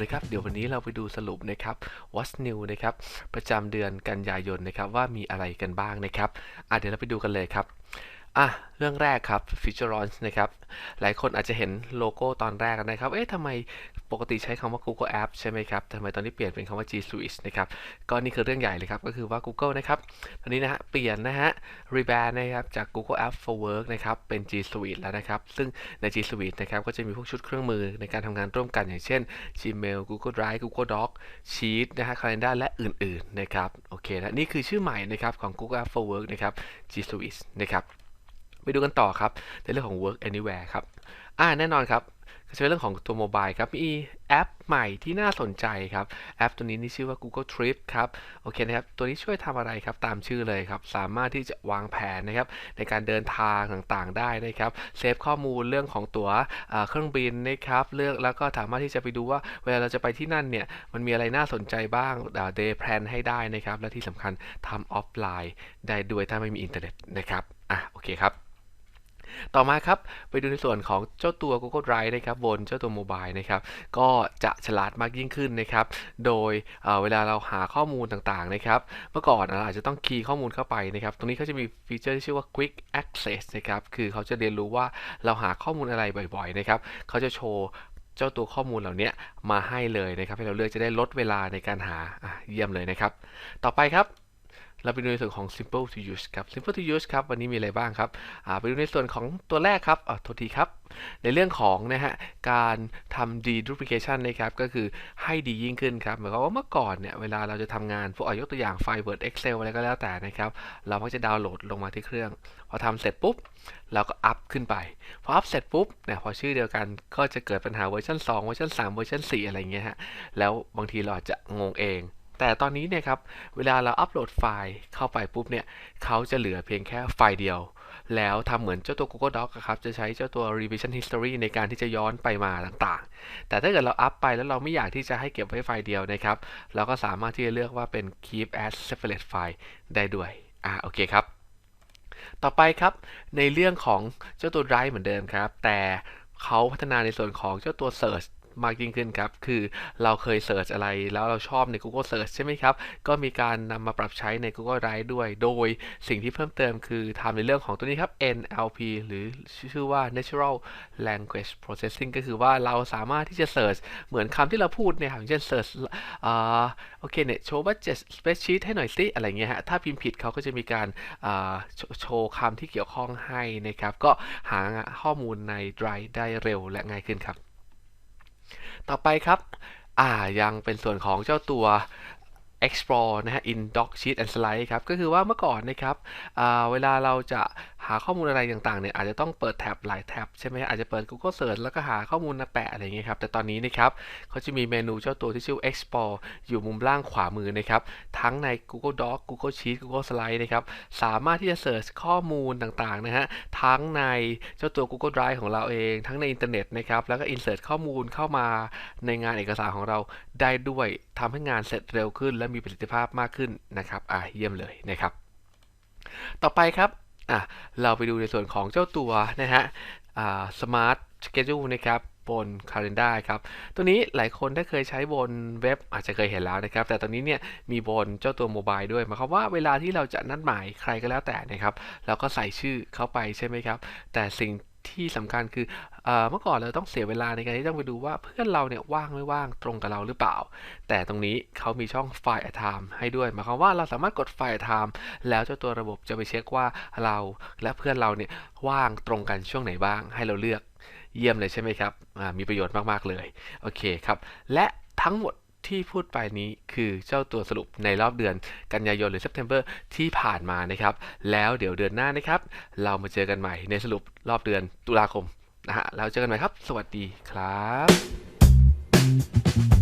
วัสดีครับ เดี๋ยววันนี้เราไปดูสรุปนะครับ What's New นะครับ ประจำเดือนกันยายนนะครับ ว่ามีอะไรกันบ้างนะครับ อะเดี๋ยวเราไปดูกันเลยครับ อะเรื่องแรกครับ Feature Launch นะครับ หลายคนอาจจะเห็นโลโก้ตอนแรกนะครับ เอ๊ะทำไมปกติใช้คำว่า Google App ใช่ไหมครับทำไมตอนนี้เปลี่ยนเป็นคำว่า G Suite นะครับ ก็นี่คือเรื่องใหญ่เลยครับ ก็คือว่า Google นะครับ ตอนนี้นะฮะ เปลี่ยนนะฮะ rebrand นะครับ จาก Google App for Work นะครับ เป็น G Suite แล้วนะครับ ซึ่งใน G Suite นะครับ ก็จะมีพวกชุดเครื่องมือในการทำงานร่วมกันอย่างเช่น Gmail Google Drive Google Doc Sheet นะฮะ Calendar และอื่น ๆ นะครับ โอเคนะ นี่คือชื่อใหม่นะครับของ Google App for Work นะครับ G Suite นะครับ ดูกันต่อครับ ในเรื่องของ work anywhere ครับอ่าแน่นอนครับก็จะเป็นเรื่องของตัวโมบายครับ มีแอปใหม่ที่น่าสนใจครับ แอปตัวนี้นี่ชื่อว่า Google Trip ครับ โอเคนะครับ ตัวนี้ช่วยทำอะไรครับ ตามชื่อเลยครับ สามารถที่จะวางแผนนะครับ ในการเดินทางต่างๆ ได้นะครับ เซฟข้อมูลเรื่องของตั๋วเครื่องบินนะครับ เลือกแล้วก็สามารถที่จะไปดูว่า เวลาเราจะไปที่นั่นเนี่ย มันมีอะไรน่าสนใจบ้างเดย์แพลนให้ได้นะครับ และที่สำคัญทำออฟไลน์ได้ด้วยถ้าไม่มีอินเทอร์เน็ตนะครับ อะ โอเคครับ ต่อมาครับ ไปดูในส่วนของเจ้าตัว Google Drive นะครับบนเจ้าตัวโมบายนะครับก็จะฉลาดมากยิ่งขึ้นนะครับ โดยเเวลาเราหาข้อมูลต่างๆนะครับเมื่อก่อนเราอาจจะต้องคีย์ข้อมูลเข้าไปนะครับ ตรงนี้เขาจะมีฟีเจอร์ที่ชื่อว่า Quick Access นะครับคือเขาจะเรียนรู้ว่าเราหาข้อมูลอะไรบ่อยๆนะครับเขาจะโชว์เจ้าตัวข้อมูลเหล่านี้มาให้เลยนะครับ ให้เราเลือกจะได้ลดเวลาในการหาเยี่ยมเลยนะครับ ต่อไปครับ เราไปดูในส่วนของ simple to use ครับ simple to use ครับ วันนี้มีอะไรบ้างครับไปดูในส่วนของตัวแรกครับอ๋อโทษทีครับ ในเรื่องของนะฮะ การทำ deduplication นะครับ ก็คือให้ดียิ่งขึ้นครับ หมายความว่าเมื่อก่อนเนี่ย เวลาเราจะทำงาน พวกยกตัวอย่างไฟล์ Word Excel อะไรก็แล้วแต่นะครับ เราก็จะดาวน์โหลดลงมาที่เครื่อง พอทำเสร็จปุ๊บ เราก็อัพขึ้นไป พออัพเสร็จปุ๊บเนี่ย พอชื่อเดียวกัน ก็จะเกิดปัญหาเวอร์ชัน2เวอร์ชัน3เวอร์ชัน4อะไรเงี้ยฮะ แล้วบางทีเราอาจจะงงเอง แต่ตอนนี้เนี่ยครับเวลาเราอัปโหลดไฟล์เข้าไปปุ๊บเนี่ยเขาจะเหลือเพียงแค่ไฟล์เดียว แล้วทำเหมือนเจ้าตัว Google Docs ครับจะใช้เจ้าตัว revision history ในการที่จะย้อนไปมาต่างๆ แต่ถ้าเกิดเราอัพไปแล้วเราไม่อยากที่จะให้เก็บไว้ไฟล์เดียวนะครับเราก็สามารถที่จะเลือกว่าเป็น keep as separate file ได้ด้วยอ่าโอเคครับต่อไปครับในเรื่องของเจ้าตัว Drive เหมือนเดิมครับ แต่เขาพัฒนาในส่วนของเจ้าตัว Search มากยิ่งขึ้นครับ คือเราเคยเสิร์ชอะไรแล้วเราชอบใน Google Search ใช่ไหมครับ ก็มีการนำมาปรับใช้ใน Google Drive ด้วย โดยสิ่งที่เพิ่มเติมคือทำในเรื่องของตัวนี้ครับ NLP หรือชื่อว่า Natural Language Processing ก็คือว่าเราสามารถที่จะเสิร์ชเหมือนคำที่เราพูดเนี่ยครับเช่นเสิร์ชโอเคเนี่ยโชว์บัตเจ็ตสเปซชีตให้หน่อยสิอะไรเงี้ยฮะ ถ้าพิมพ์ผิดเขาก็จะมีการโชว์คำที่เกี่ยวข้องให้นะครับ ก็หาข้อมูลใน Drive ได้เร็วและง่ายขึ้นครับ ต่อไปครับ อ่ายังเป็นส่วนของเจ้าตัว explore นะฮะ in doc sheet and slide ครับ ก็คือว่าเมื่อก่อนนะครับเวลาเราจะหาข้อมูลอะไรต่างๆเนี่ยอาจจะต้องเปิดแท็บหลายแท็บใช่ไหมอาจจะเปิด Google Search แล้วก็หาข้อมูลมาแปะอะไรอย่างเงี้ยครับ แต่ตอนนี้นะครับเขาจะมีเมนูเจ้าตัวที่ชื่อ export อยู่มุมล่างขวามือนะครับ ทั้งใน Google Doc Google Sheet Google Slide นะครับ สามารถที่จะเสิร์ชข้อมูลต่างๆนะฮะ ทั้งในเจ้าตัว Google Drive ของเราเอง ทั้งในอินเทอร์เน็ตนะครับ แล้วก็ insert ข้อมูลเข้ามาในงานเอกสารของเราได้ด้วย ทำให้งานเสร็จเร็วขึ้น และมีประสิทธิภาพมากขึ้นนะครับอะเยี่ยมเลยนะครับ ต่อไปครับอะเราไปดูในส่วนของเจ้าตัวนะฮะอ่า smart schedule นะครับบน Calendar ครับ ตัวนี้หลายคนถ้าเคยใช้บนเว็บอาจจะเคยเห็นแล้วนะครับ แต่ตอนนี้เนี่ยมีบนเจ้าตัวโมบายด้วยหมายความว่าเวลาที่เราจะนัดหมายใครก็แล้วแต่นะครับ เราก็ใส่ชื่อเข้าไปใช่ไหมครับ แต่สิ่ง ที่สำคัญคือเมื่อก่อนเราต้องเสียเวลาในการที่ต้องไปดูว่าเพื่อนเราเนี่ยว่างไม่ว่างตรงกับเราหรือเปล่า แต่ตรงนี้เขามีช่องไฟล์ time ให้ด้วยหมายความว่าเราสามารถกดไฟล์ time แล้วเจ้าตัวระบบจะไปเช็คว่าเราและเพื่อนเราเนี่ยว่างตรงกันช่วงไหนบ้าง ให้เราเลือกเยี่ยมเลยใช่ไหมครับมีประโยชน์มากๆเลย โอเคครับ และทั้งหมด ที่พูดไปนี้คือเจ้าตัวสรุปในรอบเดือนกันยายนหรือ September ที่ผ่านมานะครับ แล้วเดี๋ยวเดือนหน้านะครับ เรามาเจอกันใหม่ในสรุปรอบเดือนตุลาคมนะฮะแล้วเจอกันใหม่ครับ สวัสดีครับ